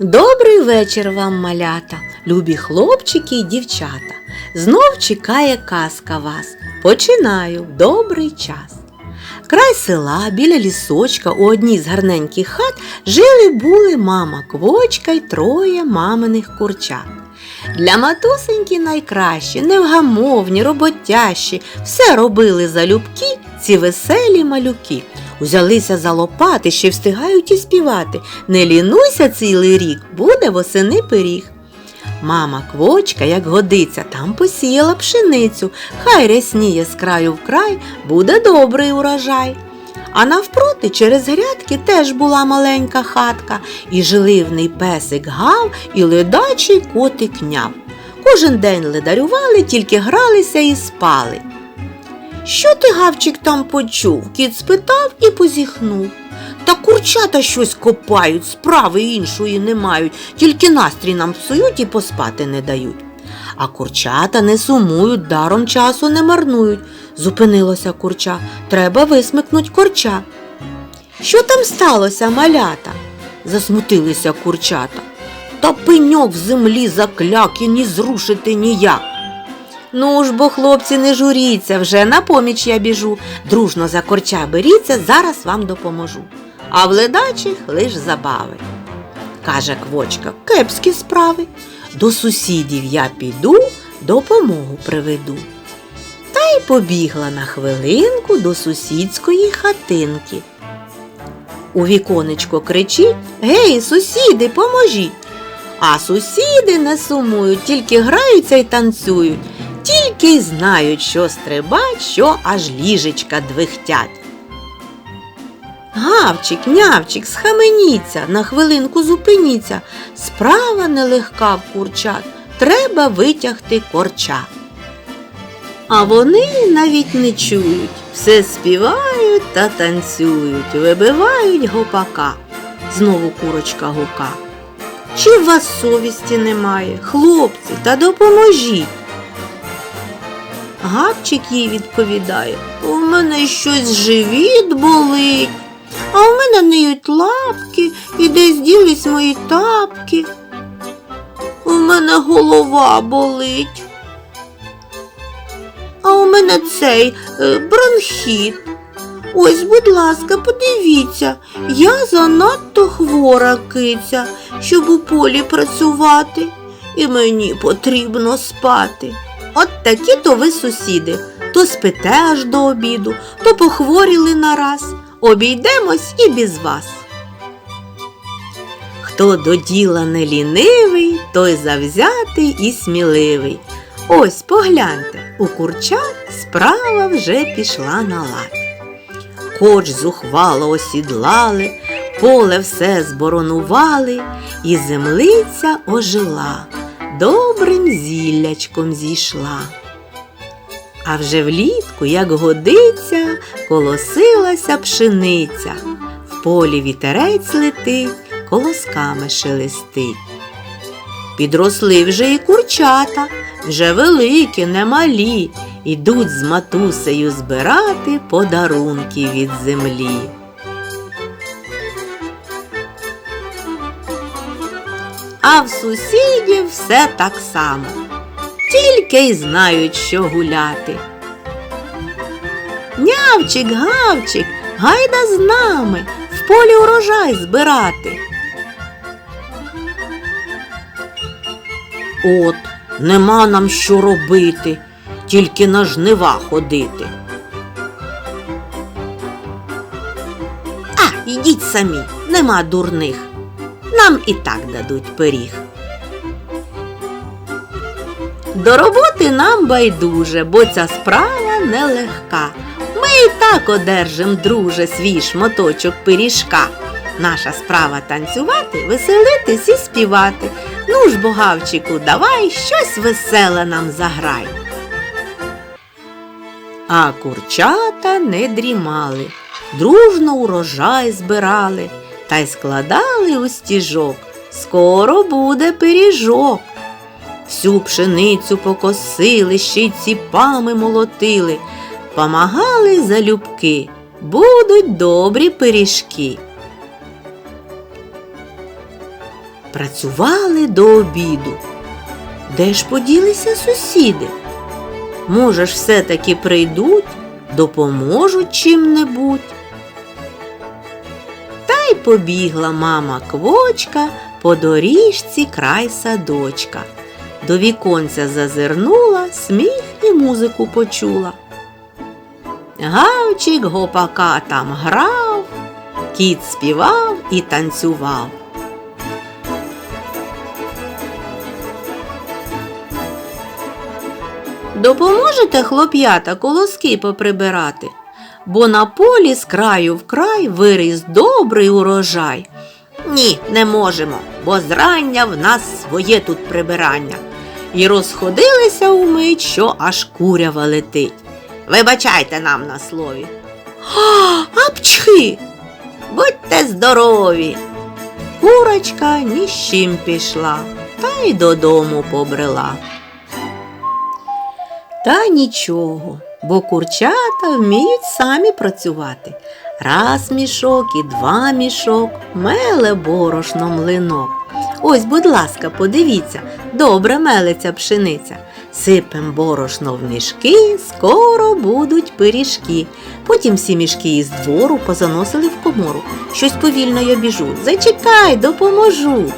Добрий вечір вам, малята, любі хлопчики і дівчата. Знов чекає казка вас. Починаю добрий час. Край села біля лісочка у одній з гарненьких хат жили були мама квочка й троє маминих курчат. Для матусеньки найкращі, невгамовні, роботящі, все робили залюбки ці веселі малюки. Узялися за лопати, ще встигають і співати. Не лінуйся цілий рік, буде восени пиріг. Мама квочка, як годиться, там посіяла пшеницю, хай рясніє з краю в край, буде добрий урожай. А навпроти через грядки теж була маленька хатка, і жили в песик гав і ледачий котик няв. Кожен день ледарювали, тільки гралися і спали. Що ти, гавчик, там почув? Кіт спитав і позіхнув. Та курчата щось копають, справи іншої не мають, тільки настрій нам псують і поспати не дають. А курчата не сумують, даром часу не марнують. Зупинилося курча, треба висмикнуть корча. Що там сталося, малята? засмутилися курчата. Та пеньок в землі закляк і ні зрушити ніяк. Ну ж бо, хлопці, не журіться, вже на поміч я біжу. Дружно за корча беріться, зараз вам допоможу. А в ледачих лиш забави. Каже квочка, кепські справи. До сусідів я піду, допомогу приведу. Та й побігла на хвилинку до сусідської хатинки. У віконечко кричить Гей, сусіди, поможіть. А сусіди не сумують, тільки граються й танцюють, й знають, що стрибать, що аж ліжечка двихтять. Гавчик, нявчик, схаменіться, на хвилинку зупиніться. Справа нелегка в курчат, треба витягти корча. А вони навіть не чують, все співають та танцюють, вибивають гопака. Знову курочка гука. Чи в вас совісті немає, хлопці, та допоможіть. Гавчик їй відповідає, у мене щось живіт болить, а у мене ниють лапки і десь ділись мої тапки. У мене голова болить. А у мене цей е, бронхіт. Ось, будь ласка, подивіться, я занадто хвора киця, щоб у полі працювати, і мені потрібно спати. От такі то ви сусіди, то спите аж до обіду, то похворіли нараз, обійдемось і без вас. Хто до діла не лінивий, той завзятий і сміливий. Ось погляньте, у курчат справа вже пішла на лад. Коч зухвало осідлали, поле все зборонували, і землиця ожила, добрим зіллячком зійшла. А вже влітку, як годиться, колосилася пшениця, в полі вітерець летить, колосками шелестить. Підросли вже і курчата, вже великі, немалі, ідуть з матусею збирати подарунки від землі. А в сусідів все так само, тільки й знають, що гуляти. Нявчик, гавчик, гайда з нами в полі урожай збирати. От, нема нам що робити, тільки на жнива ходити. А, йдіть самі, нема дурних. Нам і так дадуть пиріг. До роботи нам байдуже, бо ця справа нелегка. Ми і так одержим, друже, свій шматочок пиріжка. Наша справа танцювати, веселитись і співати. Ну ж, богавчику, давай щось веселе нам заграй. А курчата не дрімали, дружно урожай збирали та й складали у стіжок. Скоро буде пиріжок. Всю пшеницю покосили, ще й ціпами молотили, помагали залюбки, будуть добрі пиріжки. Працювали до обіду. Де ж поділися сусіди? Може ж, все-таки прийдуть, допоможуть чим-небудь. Побігла мама квочка по доріжці край садочка. До віконця зазирнула, сміх і музику почула. Гавчик гопака там грав, кіт співав і танцював. Допоможете хлоп'ята колоски поприбирати, бо на полі з краю в край виріс добрий урожай. Ні, не можемо, бо зрання в нас своє тут прибирання. І розходилися умить, що аж курява летить. Вибачайте нам на слові. А, апчхи! Будьте здорові! Курочка ні з чим пішла, та й додому побрела. Та нічого, бо курчата вміють самі працювати. Раз мішок і два мішок, меле борошно млинок. Ось, будь ласка, подивіться, добре мелиться пшениця. Сипем борошно в мішки, скоро будуть пиріжки. Потім всі мішки із двору позаносили в комору. Щось повільно я біжу. Зачекай, допоможу.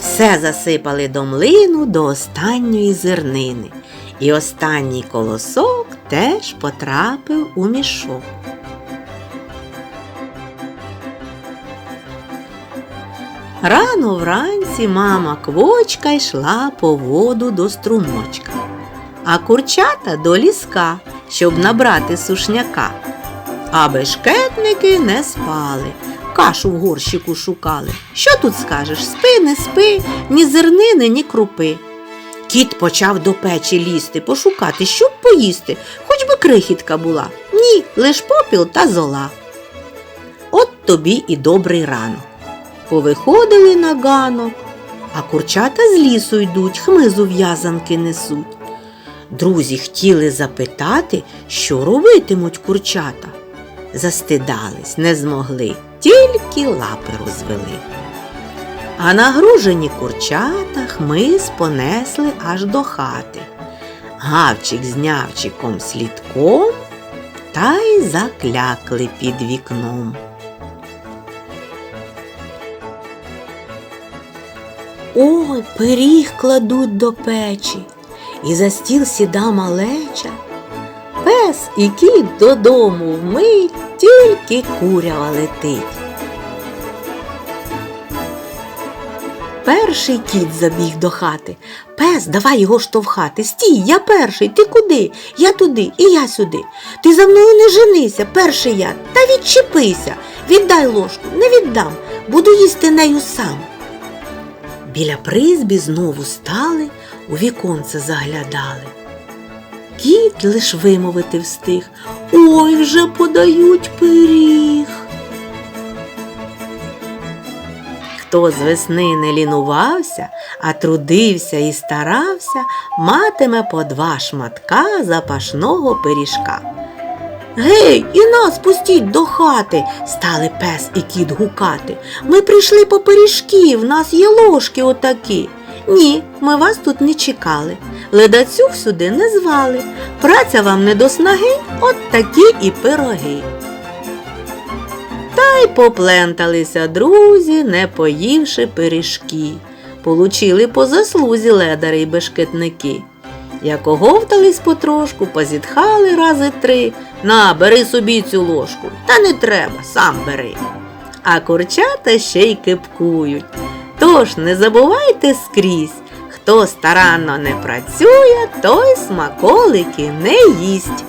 Все засипали до млину до останньої зернини. І останній колосок теж потрапив у мішок. Рано вранці мама квочка йшла по воду до струмочка, а курчата до ліска, щоб набрати сушняка. А бешкетники не спали, кашу в горщику шукали. Що тут скажеш? Спи, не спи, ні зернини, ні крупи. Кіт почав до печі лізти, пошукати, щоб поїсти, хоч би крихітка була. Ні, лиш попіл та зола. От тобі і добрий ранок. Повиходили на ганок, а курчата з лісу йдуть, хмизу в'язанки несуть. Друзі хотіли запитати, що робитимуть курчата. Застидались, не змогли, тільки лапи розвели. А нагружені курчата хмиз понесли аж до хати. Гавчик з нявчиком слідком та й заклякли під вікном. Ой, пиріг кладуть до печі, і за стіл сіда малеча. Пес і кіт додому вмить, тільки курява летить. Перший кіт забіг до хати. Пес, давай його штовхати. Стій, я перший, ти куди? Я туди і я сюди. Ти за мною не женися, перший я, та відчепися. Віддай ложку, не віддам, буду їсти нею сам. Біля призбі знову стали, у віконце заглядали. Кіт лиш вимовити встиг. Ой, вже подають пиріг. Хто з весни не лінувався, а трудився і старався, матиме по два шматка запашного пиріжка. Гей, і нас пустіть до хати, стали пес і кіт гукати. Ми прийшли по пиріжки, в нас є ложки отакі. Ні, ми вас тут не чекали. Ледацюг сюди не звали. Праця вам не до снаги, от такі і пироги. Та й попленталися друзі, не поївши пиріжки. Получили по заслузі ледари й бешкетники. Як оговтались потрошку, позітхали рази три. На, бери собі цю ложку. Та не треба, сам бери. А курчата ще й кипкують. Тож не забувайте скрізь, хто старанно не працює, той смаколики не їсть.